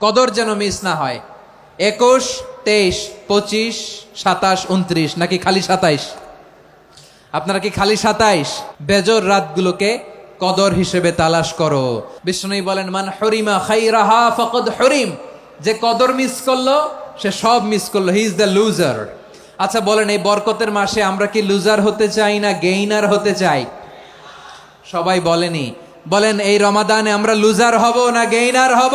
কদর যেন মিস না হয়। একুশ, তেইশ, পঁচিশ, সাতাশ, উনত্রিশ, নাকি খালি সাতাইশ? আপনারা কি খালি সাতাইশ? বেজর রাতগুলোকে কদর হিসেবে তালাশ করো। বিষ্ণু বলেন, মান হরিমা খাইরাহা ফকদ হরিম। যে কদর মিস করল, সে সব মিস করল। He is the loser. আচ্ছা বলেন, এই বরকতের মাসে আমরা কি লুজার হতে চাই না গেইনার হতে চাই? সবাই বলেনি। বলেন, এই রমাদানে আমরা লুজার হব না গেইনার হব?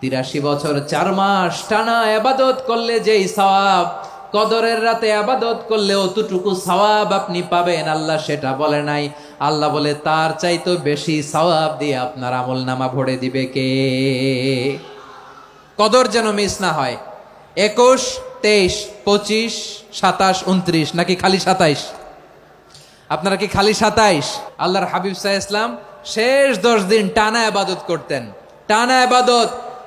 তিরাশি বছর, চার মাস টানা আবাদত করলে যেই সওয়াব, কদরের রাতে আবাদত করলে অতটুকু সওয়াব আপনি পাবেন। আল্লাহ সেটা বলে নাই। আল্লাহ বলে, তার চাইতো বেশি সওয়াব দিয়ে আপনার আমল নামা ভরে দিবে কে? কদর যেন মিস না হয়। একুশ, তেইশ, পঁচিশ, সাতাশ উনত্রিশ নাকি খালি সাতাইশ? আপনারা কি খালি সাতাইশ? আল্লাহর হাবিব সাহ ইসলাম শেষ দশ দিন টানা আবাদত করতেন। টানা আবাদত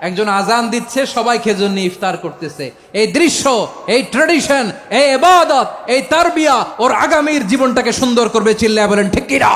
একজন আজান দিচ্ছে, সবাই খেজুর নিয়ে ইফতার করতেছে। এই দৃশ্য, এই ট্রেডিশন এই এবাদত এই তারবিয়া ওর আগামীর জীবনটাকে সুন্দর করবে, চিল্লায় বলেন, ঠিক কিনা?